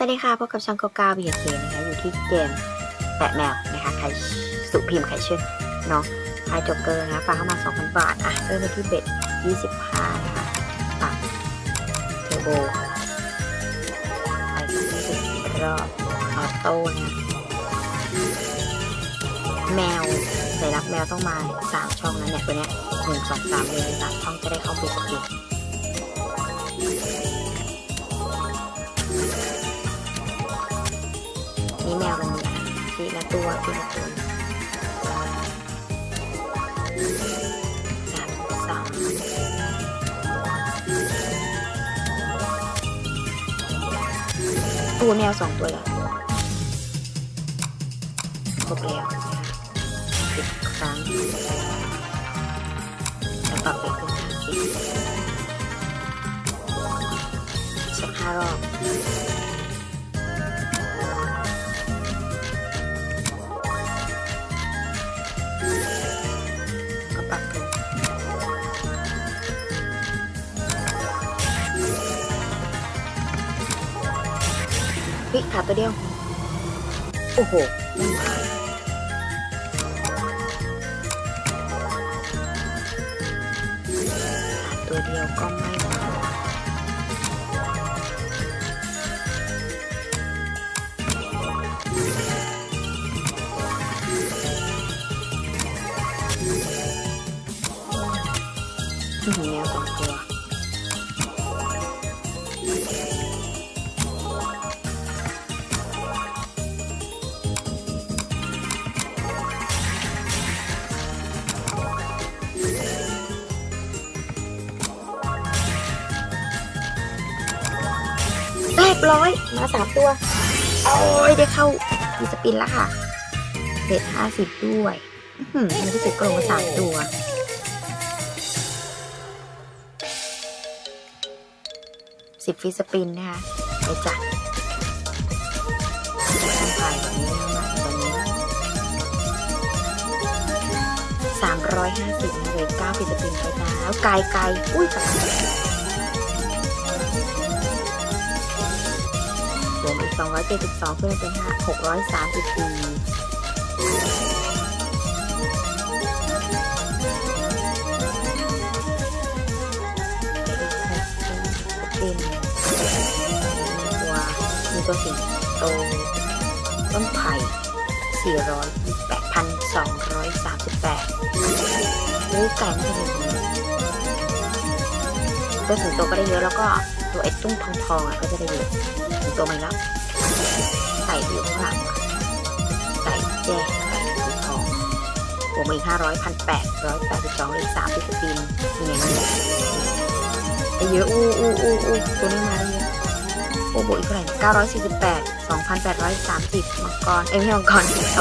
สวัสดีค่ะพบกับช่องเก้าเก้าบีเคนะคะอยู่ที่เกมแปะแมวนะคะใครสุพิมใครชื่อเนาะไฮจ็อกเกอร์นะฝากเข้ามา 2,000 บาท อะเริ่มไปที่เบ็ด 25 นะคะปักเทโบไปที่20รอบออโต้นะแมวใสัญลักษณ์แมวต้องมา 3 ช่องนะเนี่ยตัวเนี้ยหนึ่งสองสามเลยสามช่องจะได้เข้าเบ็ดกับ ทีละตัวทีละตัวสามสามตัวแมวสองตัวเหรอครบแล้วสิบครั้งแล้วก็ไปขึ้นห้าสิบสักห้ารอบ วิขาดตัวเดียว โอ้โห ขาดตัวเดียวก็ไม่มาที่มีแมวสองตัว บร้อย มาสามตัว โอ้ยได้เข้ามีสปินแล้วค่ะเบ็ดห้าสิบด้วยอื้อหืมันก็จะกลงมาสามตัว สิบฟีสปินนะคะไปจัดทำผ่านแบบนี้นะคะตอนนี้สามร้อยห้าสิบนะเลยเก้าฟีสปินไปแล้วไกลไกลอุ้ยกลับ วกอีกสองร้อยเจ็ดสิบสองเพื่อเป็นห้าหกร้อยสามสิบสี่เป็นตัวมีตัวสิงโตต้นไผ่สี่ร้อยแปดพันสองร้อยสามสิบแปดรือไก่ไม่ถึงตัวสิงโตก็ได้เยอะแล้วก็ ตัวไอ้ตุ้งทองทองๆอะก็จะได้ยอะสิงโตไม่รับไก่อยู่ข้างหลังอะไก่แจ้ไก่สีทองบวกมาอีกห้าร้อยพันแปดร้อยแปดสิบสองเลขสามสิบปีนนี่ไงนี่ได้เยอะอู้อู้อู้อู้ตัวนี้มาได้เยอะโอ้โหอีกเท่าไหร่เก้าร้อยสี่สิบแปดสองพันแปดร้อยสามสิบมังกรเอ้ยไม่มังกรสิงโต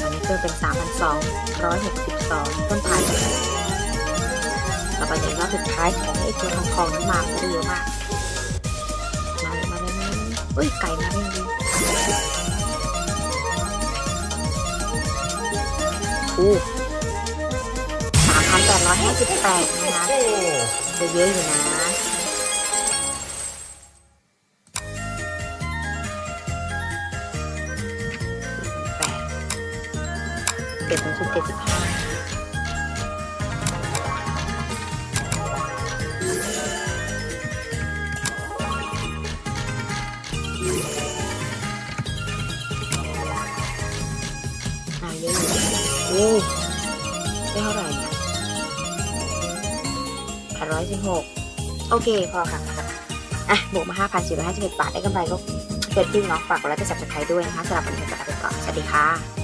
อันนี้เพิ่มเป็นสามพันสองร้อยหกสิบสองต้นไผ่ต่อไปในรอบสุดท้ายของไอ้ตัวทองทองนั้นมาก็ได้เยอะมากมาเลยมาเลยมาเลยเฮ้ยไก่มาได้ดีอู้สามพันแปดร้อยห้าสิบแปดนะคะจะเยอะอยู่นะแปดเก็บเป็นชุดเจ็ดสิบห้า เยอะอยู่โอ้ได้เท่าไหร่เนี่ยร้อยสิบหกโอเค พอค่ะอะบวกมาห้าพันสี่ร้อยห้าสิบเอ็ดบาท ได้กำไรก็เกิดขึ้นเนาะฝากกดไลค์กดซับสไครต์ด้วยนะคะสำหรับวันนี้ขอลาไปก่อน สวัสดีค่ะ